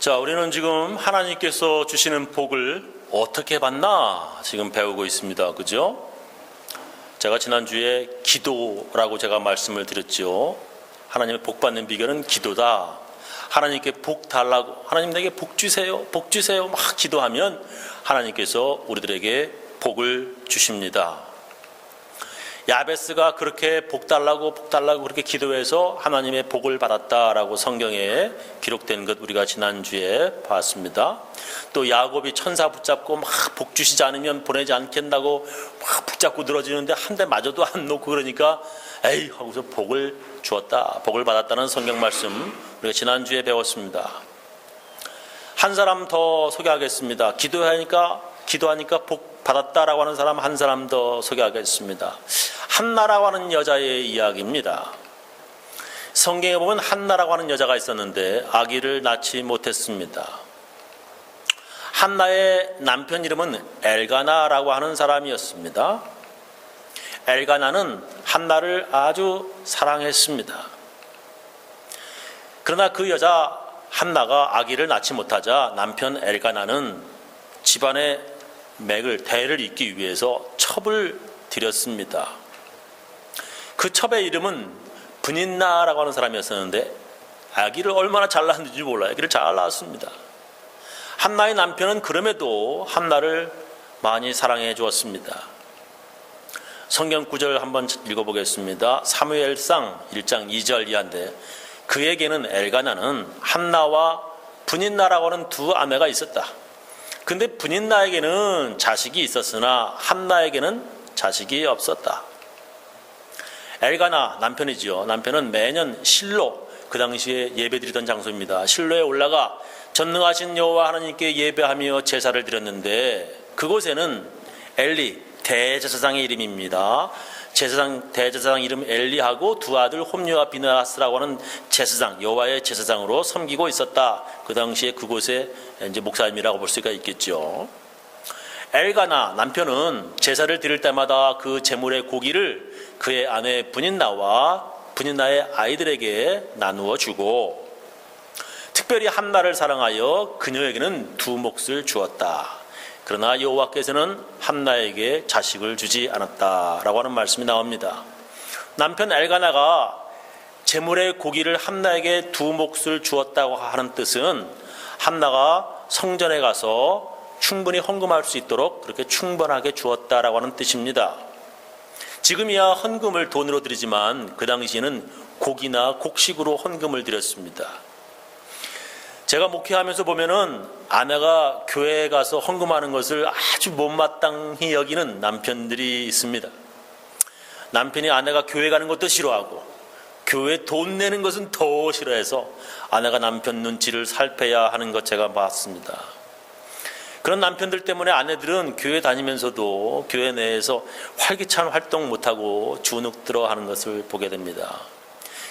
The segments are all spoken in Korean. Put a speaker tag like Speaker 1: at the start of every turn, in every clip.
Speaker 1: 자, 우리는 지금 하나님께서 주시는 복을 어떻게 받나 지금 배우고 있습니다. 그죠? 제가 지난주에 기도라고 제가 말씀을 드렸죠. 하나님의 복 받는 비결은 기도다. 하나님께 복 달라고, 하나님 내게 복 주세요, 복 주세요, 막 기도하면 하나님께서 우리들에게 복을 주십니다. 야베스가 그렇게 복 달라고 복 달라고 그렇게 기도해서 하나님의 복을 받았다라고 성경에 기록된 것 우리가 지난주에 봤습니다. 또 야곱이 천사 붙잡고 막 복 주시지 않으면 보내지 않겠다고 막 붙잡고 늘어지는데 한 대 맞아도 안 놓고 그러니까 에이 하고서 복을 주었다. 복을 받았다는 성경 말씀 우리가 지난주에 배웠습니다. 한 사람 더 소개하겠습니다. 기도하니까 기도하니까 복 받았다라고 하는 사람 한 사람 더 소개하겠습니다. 한나라고 하는 여자의 이야기입니다. 성경에 보면 한나라고 하는 여자가 있었는데 아기를 낳지 못했습니다. 한나의 남편 이름은 엘가나라고 하는 사람이었습니다. 엘가나는 한나를 아주 사랑했습니다. 그러나 그 여자 한나가 아기를 낳지 못하자 남편 엘가나는 집안의 맥을 대를 잇기 위해서 첩을 들였습니다. 그 첩의 이름은 분인나라고 하는 사람이었었는데 아기를 얼마나 잘 낳았는지 몰라요. 아기를 잘 낳았습니다. 한나의 남편은 그럼에도 한나를 많이 사랑해 주었습니다. 성경 구절 한번 읽어보겠습니다. 사무엘상 1장 2절 이하인데 그에게는 엘가나는 한나와 분인나라고 하는 두 아내가 있었다. 근데 분인나에게는 자식이 있었으나 한나에게는 자식이 없었다. 엘가나 남편이지요. 남편은 매년 실로 그 당시에 예배드리던 장소입니다. 실로에 올라가 전능하신 여호와 하나님께 예배하며 제사를 드렸는데 그곳에는 엘리 대제사장의 이름입니다. 제사장 대제사장 이름 엘리하고 두 아들 홈리와 비나스라고 하는 제사장 여호와의 제사장으로 섬기고 있었다. 그 당시에 그곳에 이제 목사님이라고 볼 수가 있겠죠. 엘가나 남편은 제사를 드릴 때마다 그 제물의 고기를 그의 아내 분인나와 분인나의 아이들에게 나누어 주고 특별히 한나를 사랑하여 그녀에게는 두 몫을 주었다. 그러나 여호와께서는 한나에게 자식을 주지 않았다라고 하는 말씀이 나옵니다. 남편 엘가나가 제물의 고기를 한나에게 두 몫을 주었다고 하는 뜻은 한나가 성전에 가서 충분히 헌금할 수 있도록 그렇게 충분하게 주었다라고 하는 뜻입니다. 지금이야 헌금을 돈으로 드리지만 그 당시에는 고기나 곡식으로 헌금을 드렸습니다. 제가 목회하면서 보면은 아내가 교회에 가서 헌금하는 것을 아주 못마땅히 여기는 남편들이 있습니다. 남편이 아내가 교회 가는 것도 싫어하고 교회 돈 내는 것은 더 싫어해서 아내가 남편 눈치를 살펴야 하는 것 제가 봤습니다. 그런 남편들 때문에 아내들은 교회 다니면서도 교회 내에서 활기찬 활동 못하고 주눅 들어 하는 것을 보게 됩니다.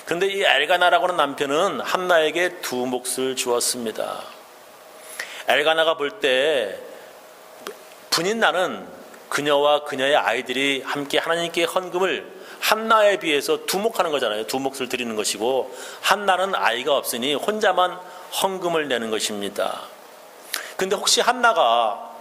Speaker 1: 그런데 이 엘가나라고 하는 남편은 한나에게 두 몫을 주었습니다. 엘가나가 볼 때 분인 나는 그녀와 그녀의 아이들이 함께 하나님께 헌금을 한나에 비해서 두목하는 거잖아요. 두 몫을 드리는 것이고 한나는 아이가 없으니 혼자만 헌금을 내는 것입니다. 근데 혹시 한나가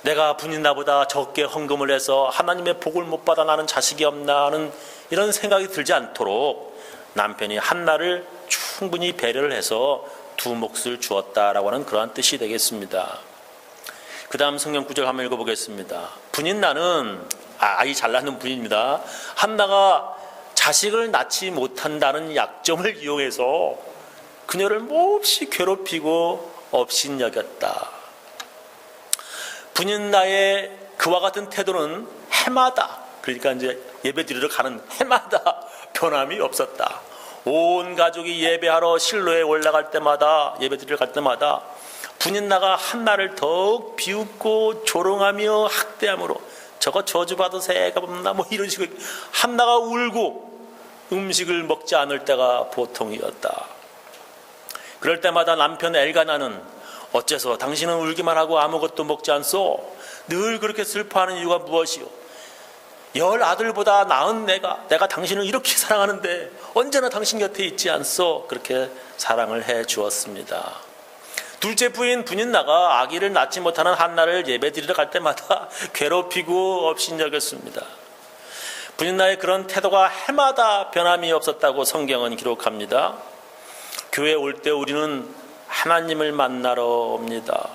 Speaker 1: 내가 분인 나보다 적게 헌금을 해서 하나님의 복을 못 받아 나는 자식이 없나 하는 이런 생각이 들지 않도록 남편이 한나를 충분히 배려를 해서 두 몫을 주었다라고 하는 그러한 뜻이 되겠습니다. 그 다음 성경 구절 한번 읽어보겠습니다. 분인 나는 아, 아이 잘 낳는 분입니다. 한나가 자식을 낳지 못한다는 약점을 이용해서 그녀를 몹시 괴롭히고 업신여겼다. 분인 나의 그와 같은 태도는 해마다 그러니까 이제 예배 드리러 가는 해마다 변함이 없었다. 온 가족이 예배하러 실로에 올라갈 때마다 예배 드리러 갈 때마다 분인나가 한나를 더욱 비웃고 조롱하며 학대함으로 저거 저주받은 새가 없나 뭐 이런 식으로 한나가 울고 음식을 먹지 않을 때가 보통이었다. 그럴 때마다 남편 엘가나는 어째서 당신은 울기만 하고 아무것도 먹지 않소? 늘 그렇게 슬퍼하는 이유가 무엇이오? 열 아들보다 나은 내가 내가 당신을 이렇게 사랑하는데 언제나 당신 곁에 있지 않소? 그렇게 사랑을 해 주었습니다. 둘째 부인 분인나가 아기를 낳지 못하는 한나를 예배드리러 갈 때마다 괴롭히고 업신여겼습니다. 분인나의 그런 태도가 해마다 변함이 없었다고 성경은 기록합니다. 교회 올 때 우리는 하나님을 만나러 옵니다.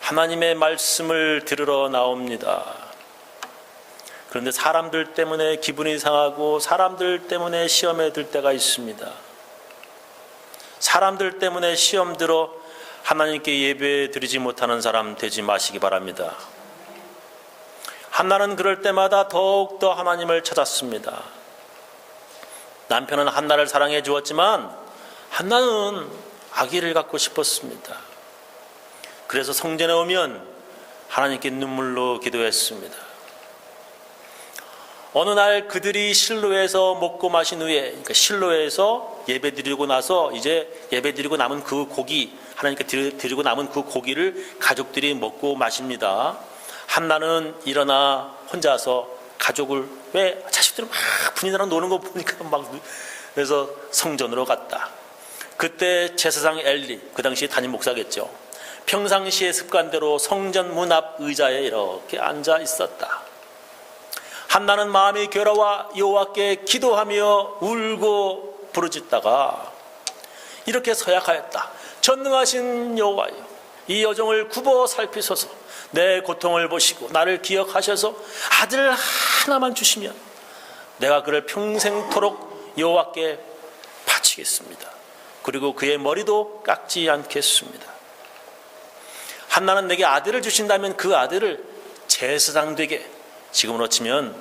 Speaker 1: 하나님의 말씀을 들으러 나옵니다. 그런데 사람들 때문에 기분이 상하고 사람들 때문에 시험에 들 때가 있습니다. 사람들 때문에 시험 들어 하나님께 예배 드리지 못하는 사람 되지 마시기 바랍니다. 한나는 그럴 때마다 더욱더 하나님을 찾았습니다. 남편은 한나를 사랑해 주었지만 한나는 아기를 갖고 싶었습니다. 그래서 성전에 오면 하나님께 눈물로 기도했습니다. 어느 날 그들이 실로에서 먹고 마신 후에 그러니까 실로에서 예배 드리고 나서 이제 예배 드리고 남은 그 고기 하나님께 드리- 드리고 남은 그 고기를 가족들이 먹고 마십니다. 한나는 일어나 혼자서 가족을 왜 자식들은 막 분이나랑 노는 거 보니까 막 그래서 성전으로 갔다. 그때 제사장 엘리 그 당시 담임 목사겠죠. 평상시의 습관대로 성전 문 앞 의자에 이렇게 앉아 있었다. 한나는 마음이 괴로워 여호와께 기도하며 울고 부르짖다가 이렇게 서약하였다. 전능하신 여호와여, 이 여종을 굽어 살피소서. 내 고통을 보시고 나를 기억하셔서 아들 하나만 주시면 내가 그를 평생토록 여호와께 바치겠습니다. 그리고 그의 머리도 깎지 않겠습니다. 한나는 내게 아들을 주신다면 그 아들을 제사장 되게 지금으로 치면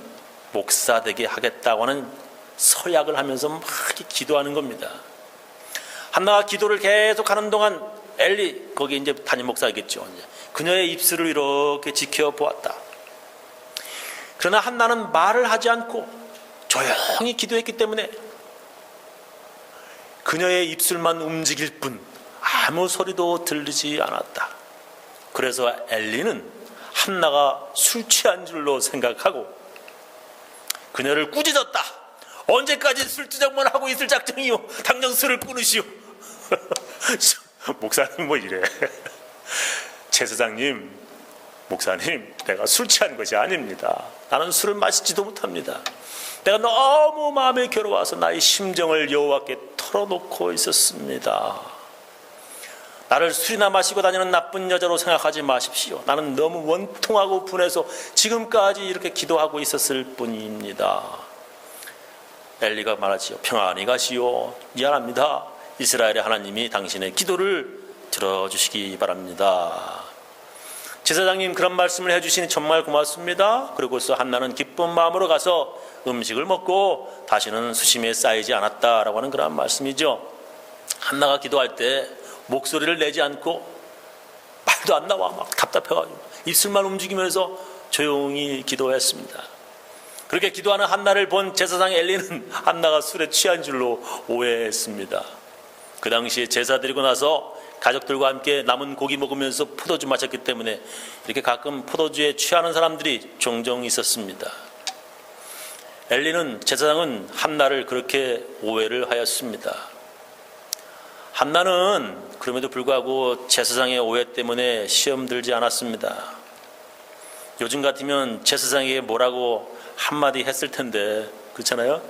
Speaker 1: 목사 되게 하겠다고 하는 서약을 하면서 막 기도하는 겁니다. 한나가 기도를 계속 하는 동안 엘리 거기 이제 담임 목사겠죠. 그녀의 입술을 이렇게 지켜보았다. 그러나 한나는 말을 하지 않고 조용히 기도했기 때문에 그녀의 입술만 움직일 뿐 아무 소리도 들리지 않았다. 그래서 엘리는 한나가 술 취한 줄로 생각하고 그녀를 꾸짖었다. 언제까지 술주정만 하고 있을 작정이요? 당장 술을 끊으시오. 목사님 뭐 이래. 제사장님, 목사님, 내가 술 취한 것이 아닙니다. 나는 술을 마시지도 못합니다. 내가 너무 마음에 괴로워서 나의 심정을 여호와께 털어놓고 있었습니다. 나를 술이나 마시고 다니는 나쁜 여자로 생각하지 마십시오. 나는 너무 원통하고 분해서 지금까지 이렇게 기도하고 있었을 뿐입니다. 엘리가 말하지요. 평안히 가시오. 미안합니다. 이스라엘의 하나님이 당신의 기도를 들어주시기 바랍니다. 제사장님 그런 말씀을 해주시니 정말 고맙습니다. 그리고서 한나는 기쁜 마음으로 가서 음식을 먹고 다시는 수심에 쌓이지 않았다라고 하는 그런 말씀이죠. 한나가 기도할 때 목소리를 내지 않고 말도 안 나와 막 답답해가지고 입술만 움직이면서 조용히 기도했습니다. 그렇게 기도하는 한나를 본 제사장 엘리는 한나가 술에 취한 줄로 오해했습니다. 그 당시에 제사 드리고 나서 가족들과 함께 남은 고기 먹으면서 포도주 마셨기 때문에 이렇게 가끔 포도주에 취하는 사람들이 종종 있었습니다. 엘리는 제사장은 한나를 그렇게 오해를 하였습니다. 한나는 그럼에도 불구하고 제사장의 오해 때문에 시험 들지 않았습니다. 요즘 같으면 제사장에게 뭐라고 한마디 했을 텐데 그렇잖아요.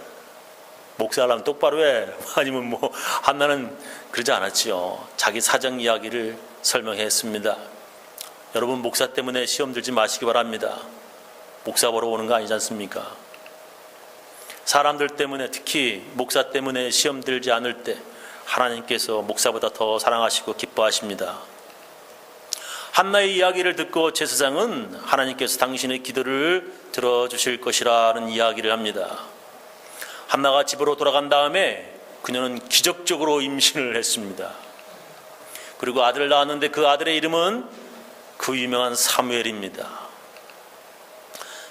Speaker 1: 목사라면 똑바로 해. 아니면 뭐 한나는 그러지 않았지요. 자기 사정 이야기를 설명했습니다. 여러분 목사 때문에 시험 들지 마시기 바랍니다. 목사 보러 오는 거 아니지 않습니까? 사람들 때문에 특히 목사 때문에 시험 들지 않을 때 하나님께서 목사보다 더 사랑하시고 기뻐하십니다. 한나의 이야기를 듣고 제사장은 하나님께서 당신의 기도를 들어주실 것이라는 이야기를 합니다. 한나가 집으로 돌아간 다음에 그녀는 기적적으로 임신을 했습니다. 그리고 아들을 낳았는데 그 아들의 이름은 그 유명한 사무엘입니다.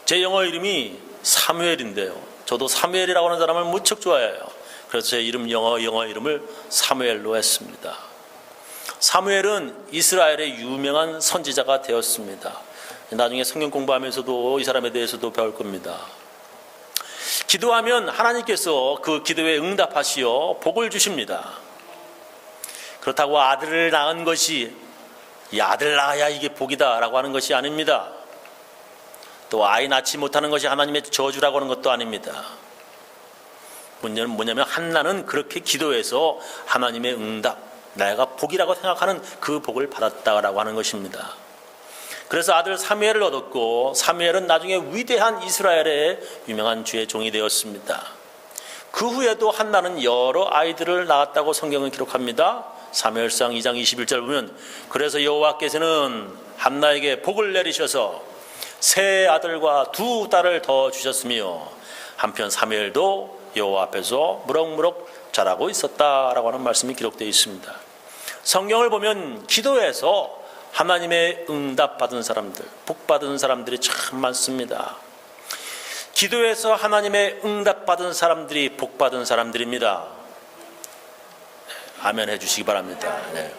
Speaker 1: 제 영어 이름이 사무엘인데요. 저도 사무엘이라고 하는 사람을 무척 좋아해요. 그래서 제 이름 영어 영어 이름을 사무엘로 했습니다. 사무엘은 이스라엘의 유명한 선지자가 되었습니다. 나중에 성경 공부하면서도 이 사람에 대해서도 배울 겁니다. 기도하면 하나님께서 그 기도에 응답하시어 복을 주십니다. 그렇다고 아들을 낳은 것이 이 아들 낳아야 이게 복이다라고 하는 것이 아닙니다. 또 아이 낳지 못하는 것이 하나님의 저주라고 하는 것도 아닙니다. 문제는 뭐냐면 한나는 그렇게 기도해서 하나님의 응답, 내가 복이라고 생각하는 그 복을 받았다라고 하는 것입니다. 그래서 아들 사무엘을 얻었고 사무엘은 나중에 위대한 이스라엘의 유명한 주의 종이 되었습니다. 그 후에도 한나는 여러 아이들을 낳았다고 성경은 기록합니다. 사무엘상 2장 21절 보면 그래서 여호와께서는 한나에게 복을 내리셔서 세 아들과 두 딸을 더 주셨으며 한편 사무엘도 여호와 앞에서 무럭무럭 자라고 있었다라고 하는 말씀이 기록되어 있습니다. 성경을 보면 기도에서 하나님의 응답 받은 사람들, 복 받은 사람들이 참 많습니다. 기도에서 하나님의 응답 받은 사람들이 복 받은 사람들입니다. 아멘 해주시기 바랍니다. 네.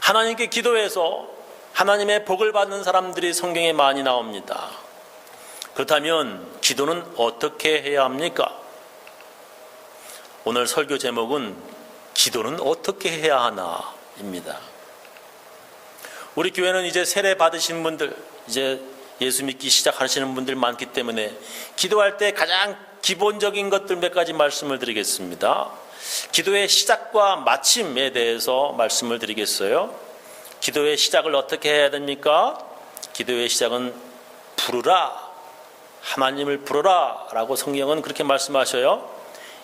Speaker 1: 하나님께 기도해서 하나님의 복을 받는 사람들이 성경에 많이 나옵니다. 그렇다면 기도는 어떻게 해야 합니까? 오늘 설교 제목은 기도는 어떻게 해야 하나입니다. 우리 교회는 이제 세례 받으신 분들, 이제 예수 믿기 시작하시는 분들 많기 때문에 기도할 때 가장 기본적인 것들 몇 가지 말씀을 드리겠습니다. 기도의 시작과 마침에 대해서 말씀을 드리겠어요. 기도의 시작을 어떻게 해야 됩니까? 기도의 시작은 부르라. 하나님을 부르라. 라고 성경은 그렇게 말씀하셔요.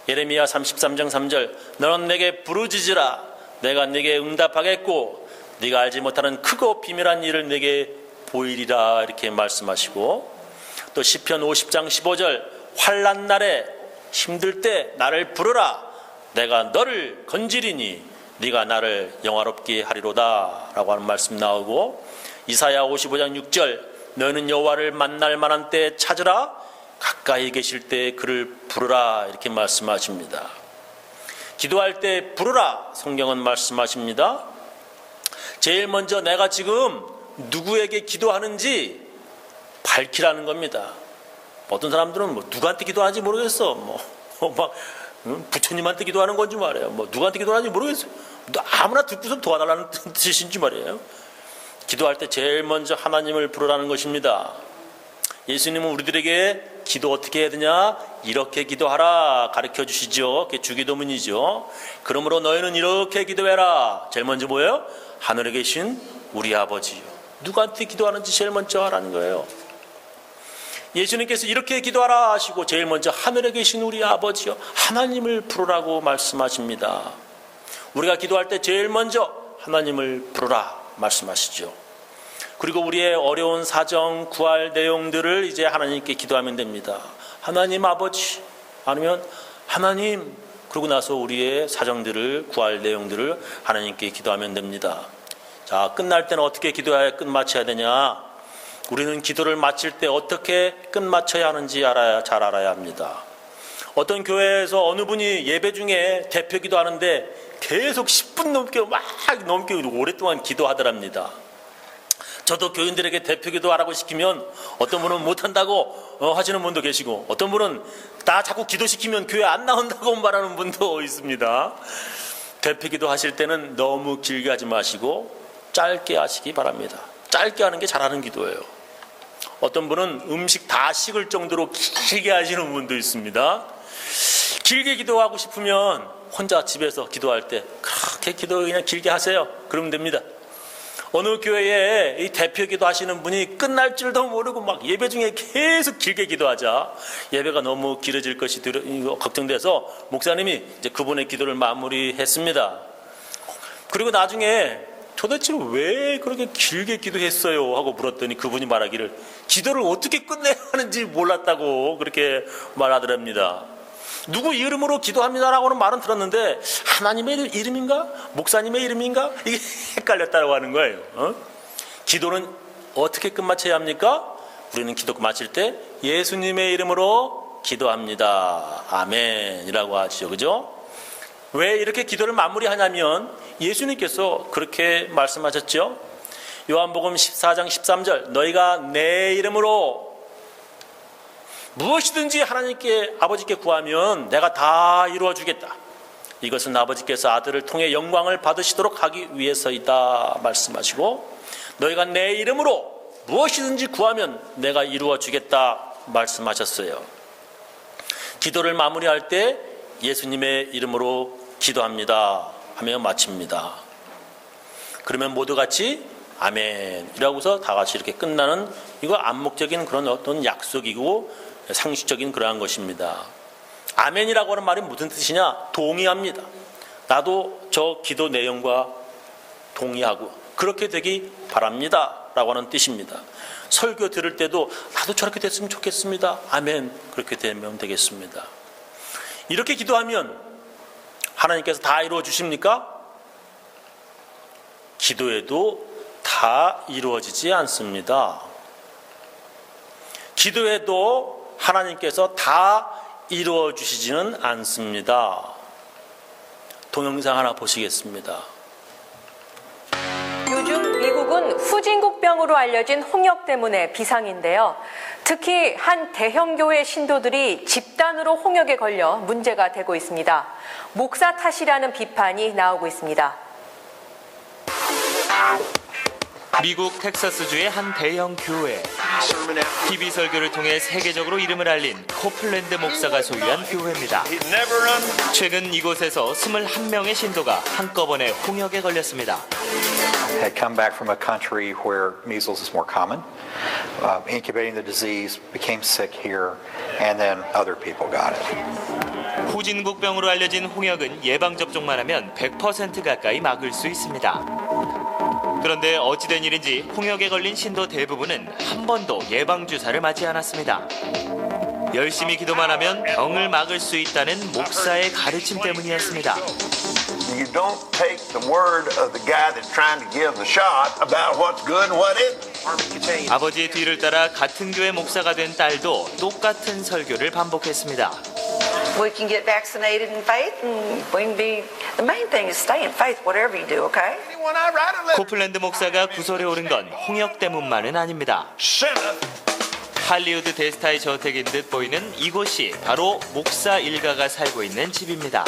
Speaker 1: 예레미야 33장 3절 너는 내게 부르짖으라. 내가 네게 응답하겠고 네가 알지 못하는 크고 비밀한 일을 내게 보이리라 이렇게 말씀하시고 또 시편 50장 15절 환난 날에 힘들 때 나를 부르라 내가 너를 건지리니 네가 나를 영화롭게 하리로다라고 하는 말씀 나오고 이사야 55장 6절 너는 여호와를 만날 만한 때 찾으라 가까이 계실 때 그를 부르라 이렇게 말씀하십니다. 기도할 때 부르라 성경은 말씀하십니다. 제일 먼저 내가 지금 누구에게 기도하는지 밝히라는 겁니다. 어떤 사람들은 뭐 누구한테 기도하는지 모르겠어. 뭐막 부처님한테 기도하는 건지 말이에요. 뭐 누구한테 기도하는지 모르겠어. 아무나 듣고서 도와달라는 뜻인지 말이에요. 기도할 때 제일 먼저 하나님을 부르라는 것입니다. 예수님은 우리들에게 기도 어떻게 해야 되냐? 이렇게 기도하라 가르쳐 주시죠. 그게 주기도문이죠. 그러므로 너희는 이렇게 기도해라. 제일 먼저 뭐예요? 하늘에 계신 우리 아버지요. 누구한테 기도하는지 제일 먼저 하라는 거예요. 예수님께서 이렇게 기도하라 하시고 제일 먼저 하늘에 계신 우리 아버지요. 하나님을 부르라고 말씀하십니다. 우리가 기도할 때 제일 먼저 하나님을 부르라 말씀하시죠. 그리고 우리의 어려운 사정, 구할 내용들을 이제 하나님께 기도하면 됩니다. 하나님 아버지, 아니면 하나님, 그러고 나서 우리의 사정들을, 구할 내용들을 하나님께 기도하면 됩니다. 자, 끝날 때는 어떻게 기도해야 끝마쳐야 되냐? 우리는 기도를 마칠 때 어떻게 끝마쳐야 하는지 알아야, 잘 알아야 합니다. 어떤 교회에서 어느 분이 예배 중에 대표 기도하는데 계속 10분 넘게 막 넘게 오랫동안 기도하더랍니다. 저도 교인들에게 대표 기도하라고 시키면 어떤 분은 못한다고 어, 하시는 분도 계시고 어떤 분은 나 자꾸 기도시키면 교회 안 나온다고 말하는 분도 있습니다. 대표 기도 하실 때는 너무 길게 하지 마시고 짧게 하시기 바랍니다. 짧게 하는 게 잘하는 기도예요. 어떤 분은 음식 다 식을 정도로 길게 하시는 분도 있습니다. 길게 기도하고 싶으면 혼자 집에서 기도할 때 그렇게 기도 그냥 길게 하세요. 그러면 됩니다. 어느 교회에 이 대표 기도하시는 분이 끝날 줄도 모르고 막 예배 중에 계속 길게 기도하자 예배가 너무 길어질 것이 걱정돼서 목사님이 이제 그분의 기도를 마무리했습니다. 그리고 나중에 도대체 왜 그렇게 길게 기도했어요? 하고 물었더니 그분이 말하기를 기도를 어떻게 끝내야 하는지 몰랐다고 그렇게 말하더랍니다. 누구 이름으로 기도합니다라고는 말은 들었는데 하나님의 이름인가 목사님의 이름인가 이게 헷갈렸다고 하는 거예요. 어? 기도는 어떻게 끝마쳐야 합니까? 우리는 기도 마칠 때 예수님의 이름으로 기도합니다. 아멘이라고 하시죠. 그죠? 왜 이렇게 기도를 마무리하냐면 예수님께서 그렇게 말씀하셨죠. 요한복음 14장 13절 너희가 내 이름으로 무엇이든지 하나님께 아버지께 구하면 내가 다 이루어 주겠다. 이것은 아버지께서 아들을 통해 영광을 받으시도록 하기 위해서이다 말씀하시고 너희가 내 이름으로 무엇이든지 구하면 내가 이루어 주겠다 말씀하셨어요. 기도를 마무리할 때 예수님의 이름으로 기도합니다 하며 마칩니다. 그러면 모두 같이 아멘이라고서 다 같이 이렇게 끝나는 이거 암묵적인 그런 어떤 약속이고 상식적인 그러한 것입니다. 아멘이라고 하는 말이 무슨 뜻이냐? 동의합니다. 나도 저 기도 내용과 동의하고 그렇게 되기 바랍니다. 라고 하는 뜻입니다. 설교 들을 때도 나도 저렇게 됐으면 좋겠습니다. 아멘. 그렇게 되면 되겠습니다. 이렇게 기도하면 하나님께서 다 이루어 주십니까? 기도에도 다 이루어지지 않습니다. 기도에도 하나님께서 다 이루어 주시지는 않습니다. 동영상 하나 보시겠습니다.
Speaker 2: 요즘 미국은 후진국병으로 알려진 홍역 때문에 비상인데요. 특히 한 대형 교회 신도들이 집단으로 홍역에 걸려 문제가 되고 있습니다. 목사 탓이라는 비판이 나오고 있습니다.
Speaker 3: 미국 텍사스주의 한 대형 교회 TV 설교를 통해 세계적으로 이름을 알린 코플랜드 목사가 소유한 교회입니다. 최근 이곳에서 21명의 신도가 한꺼번에 홍역에 걸렸습니다.
Speaker 4: had come back from a country where measles is more common, uh, incubating the disease, became sick here, and then other people got it.
Speaker 3: 후진국병으로 알려진 홍역은 예방 접종만 하면 100% 가까이 막을 수 있습니다. 그런데 어찌된 일인지 홍역에 걸린 신도 대부분은 한 번도 예방 주사를 맞지 않았습니다. 열심히 기도만 하면 병을 막을 수 있다는 목사의 가르침 때문이었습니다.
Speaker 5: You don't take the word of the guy that's trying to give the shot about what's good and what isn't.
Speaker 3: 아버지의 뒤를 따라 같은 교회 목사가 된 딸도 똑같은 설교를 반복했습니다.
Speaker 6: We can get vaccinated in faith and we can be the main thing is stay in faith whatever you do okay
Speaker 3: 코플랜드 목사가 구설에 오른 건 홍역 때문만은 아닙니다. 할리우드 대스타의 저택인 듯 보이는 이곳이 바로 목사 일가가 살고 있는 집입니다.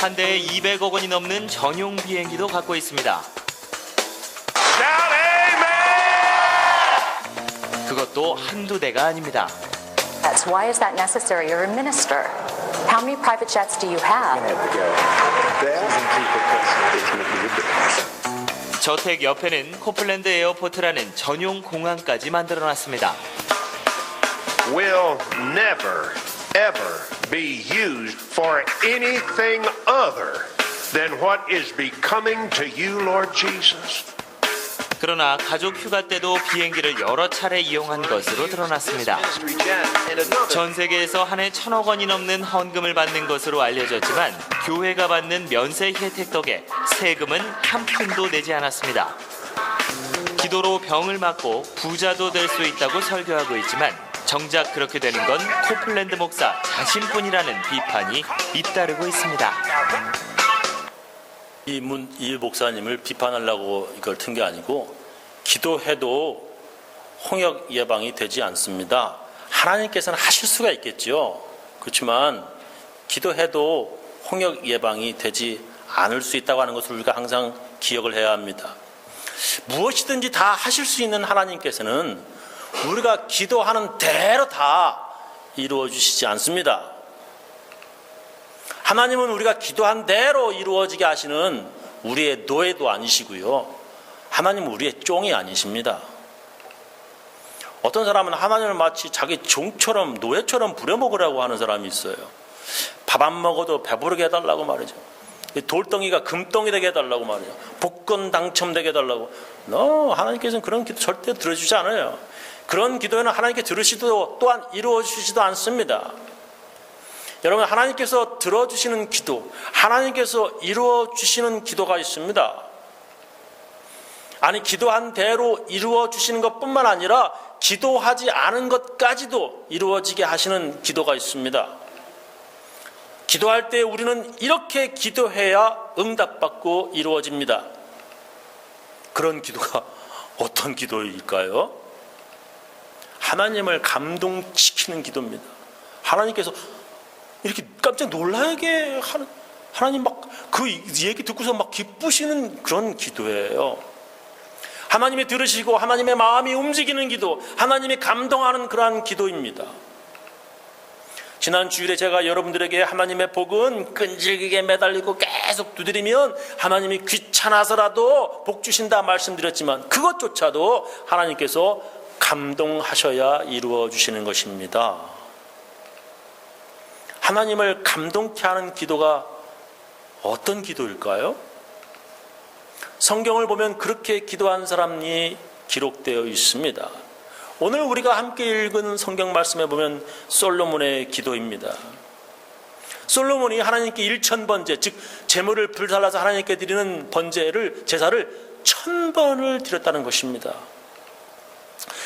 Speaker 3: 한 대에 200억 원이 넘는 전용 비행기도 갖고 있습니다. 그것도 한두 대가 아닙니다.
Speaker 7: That's why is that necessary? You're a minister. How many private jets do you have?
Speaker 3: 저택 옆에는 코플랜드 에어포트라는 전용 공항까지 만들어 놨습니다.
Speaker 8: will never, ever be used for anything other than what is becoming to you, Lord Jesus.
Speaker 3: 그러나 가족 휴가 때도 비행기를 여러 차례 이용한 것으로 드러났습니다. 전 세계에서 한 해 천억 원이 넘는 헌금을 받는 것으로 알려졌지만 교회가 받는 면세 혜택 덕에 세금은 한 푼도 내지 않았습니다. 기도로 병을 막고 부자도 될 수 있다고 설교하고 있지만 정작 그렇게 되는 건 코플랜드 목사 자신뿐이라는 비판이 잇따르고 있습니다.
Speaker 1: 이, 문, 이 목사님을 비판하려고 이걸 튼 게 아니고 기도해도 홍역 예방이 되지 않습니다. 하나님께서는 하실 수가 있겠죠. 그렇지만 기도해도 홍역 예방이 되지 않을 수 있다고 하는 것을 우리가 항상 기억을 해야 합니다. 무엇이든지 다 하실 수 있는 하나님께서는 우리가 기도하는 대로 다 이루어 주시지 않습니다. 하나님은 우리가 기도한 대로 이루어지게 하시는 우리의 노예도 아니시고요. 하나님은 우리의 쫑이 아니십니다. 어떤 사람은 하나님을 마치 자기 종처럼 노예처럼 부려먹으라고 하는 사람이 있어요. 밥 안 먹어도 배부르게 해달라고 말이죠. 이 돌덩이가 금덩이 되게 해달라고 말이죠. 복권 당첨되게 해달라고. 너 하나님께서는 그런 기도 절대 들어주지 않아요. 그런 기도에는 하나님께 들으시도 또한 이루어 주시지도 않습니다. 여러분 하나님께서 들어주시는 기도, 하나님께서 이루어 주시는 기도가 있습니다. 아니 기도한 대로 이루어 주시는 것뿐만 아니라 기도하지 않은 것까지도 이루어지게 하시는 기도가 있습니다. 기도할 때 우리는 이렇게 기도해야 응답받고 이루어집니다. 그런 기도가 어떤 기도일까요? 하나님을 감동시키는 기도입니다. 하나님께서 이렇게 깜짝 놀라게 하는 하나님 막 그 얘기 듣고서 막 기쁘시는 그런 기도예요. 하나님이 들으시고 하나님의 마음이 움직이는 기도, 하나님이 감동하는 그러한 기도입니다. 지난 주일에 제가 여러분들에게 하나님의 복은 끈질기게 매달리고 계속 두드리면 하나님이 귀찮아서라도 복 주신다 말씀드렸지만 그것조차도 하나님께서 감동하셔야 이루어 주시는 것입니다. 하나님을 감동케 하는 기도가 어떤 기도일까요? 성경을 보면 그렇게 기도한 사람이 기록되어 있습니다. 오늘 우리가 함께 읽은 성경 말씀에 보면 솔로몬의 기도입니다. 솔로몬이 하나님께 일천 번제, 즉 제물을 불살라서 하나님께 드리는 번제를 제사를 천 번을 드렸다는 것입니다.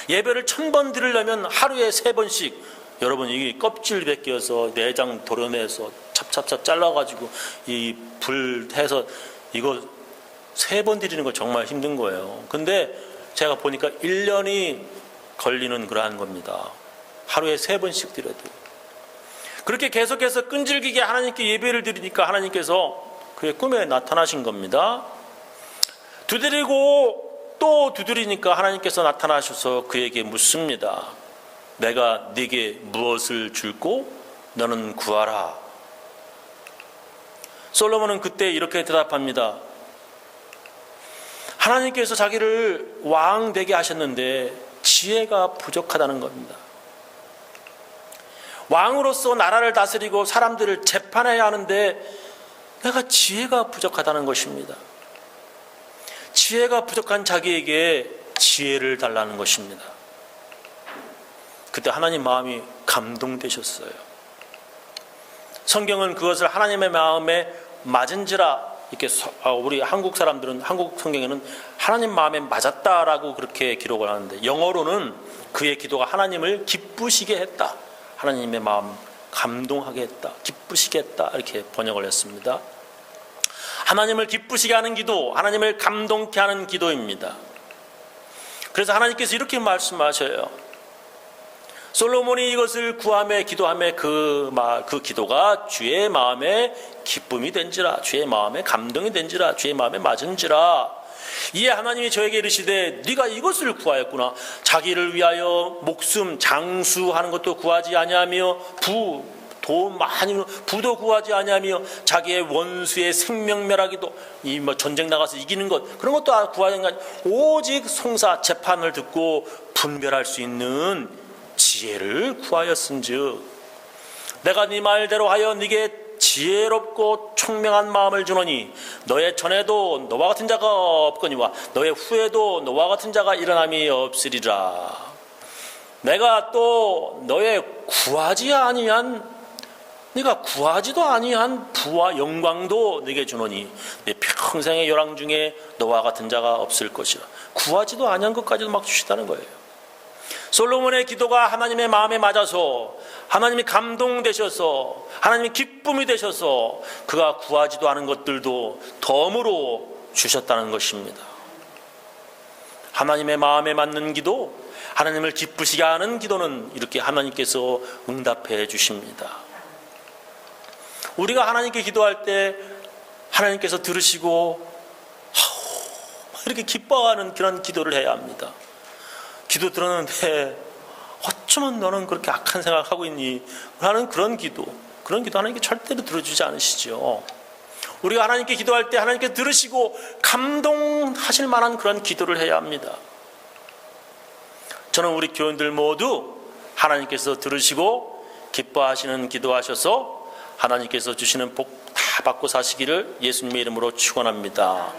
Speaker 1: 예배를 천 번 드리려면 하루에 세 번씩 여러분 이게 껍질 벗겨서 내장 도려내서 찹찹찹 잘라가지고 이 불 해서 이거 세 번 드리는 거 정말 힘든 거예요. 근데 제가 보니까 1년이 걸리는 그러한 겁니다. 하루에 세 번씩 드려도. 그렇게 계속해서 끈질기게 하나님께 예배를 드리니까 하나님께서 그의 꿈에 나타나신 겁니다. 두드리고 또 두드리니까 하나님께서 나타나셔서 그에게 묻습니다. 내가 네게 무엇을 줄고 너는 구하라. 솔로몬은 그때 이렇게 대답합니다. 하나님께서 자기를 왕 되게 하셨는데 지혜가 부족하다는 겁니다. 왕으로서 나라를 다스리고 사람들을 재판해야 하는데 내가 지혜가 부족하다는 것입니다. 지혜가 부족한 자기에게 지혜를 달라는 것입니다. 그때 하나님 마음이 감동되셨어요. 성경은 그것을 하나님의 마음에 맞은지라 이렇게 서- 아, 우리 한국 사람들은 한국 성경에는 하나님 마음에 맞았다라고 그렇게 기록을 하는데 영어로는 그의 기도가 하나님을 기쁘시게 했다. 하나님의 마음 감동하게 했다. 기쁘시게 했다. 이렇게 번역을 했습니다. 하나님을 기쁘시게 하는 기도, 하나님을 감동케 하는 기도입니다. 그래서 하나님께서 이렇게 말씀하셔요. 솔로몬이 이것을 구함에 기도함에 그, 마, 그 기도가 주의 마음에 기쁨이 된지라 주의 마음에 감동이 된지라 주의 마음에 맞은지라. 이에 하나님이 저에게 이르시되 네가 이것을 구하였구나. 자기를 위하여 목숨 장수하는 것도 구하지 아니하며 부돈 많이 부도 구하지 아니하며 자기의 원수의 생명멸하기도 이 뭐 전쟁 나가서 이기는 것 그런 것도 아, 구하는 게 아니 오직 송사 재판을 듣고 분별할 수 있는 지혜를 구하였은즉 내가 네 말대로 하여 네게 지혜롭고 총명한 마음을 주노니 너의 전에도 너와 같은 자가 없거니와 너의 후에도 너와 같은 자가 일어남이 없으리라. 내가 또 너의 구하지 아니한 네가 구하지도 아니한 부와 영광도 네게 주노니 내 평생의 열왕 중에 너와 같은 자가 없을 것이라. 구하지도 아니한 것까지도 막 주시다는 거예요 솔로몬의 기도가 하나님의 마음에 맞아서 하나님이 감동되셔서 하나님이 기쁨이 되셔서 그가 구하지도 않은 것들도 덤으로 주셨다는 것입니다. 하나님의 마음에 맞는 기도, 하나님을 기쁘시게 하는 기도는 이렇게 하나님께서 응답해 주십니다. 우리가 하나님께 기도할 때 하나님께서 들으시고 이렇게 기뻐하는 그런 기도를 해야 합니다. 기도 들었는데 어쩌면 너는 그렇게 악한 생각하고 있니? 하는 그런 기도 그런 기도 하나님께 절대로 들어주지 않으시죠 우리가 하나님께 기도할 때 하나님께 들으시고 감동하실 만한 그런 기도를 해야 합니다. 저는 우리 교인들 모두 하나님께서 들으시고 기뻐하시는 기도하셔서 하나님께서 주시는 복 다 받고 사시기를 예수님의 이름으로 축원합니다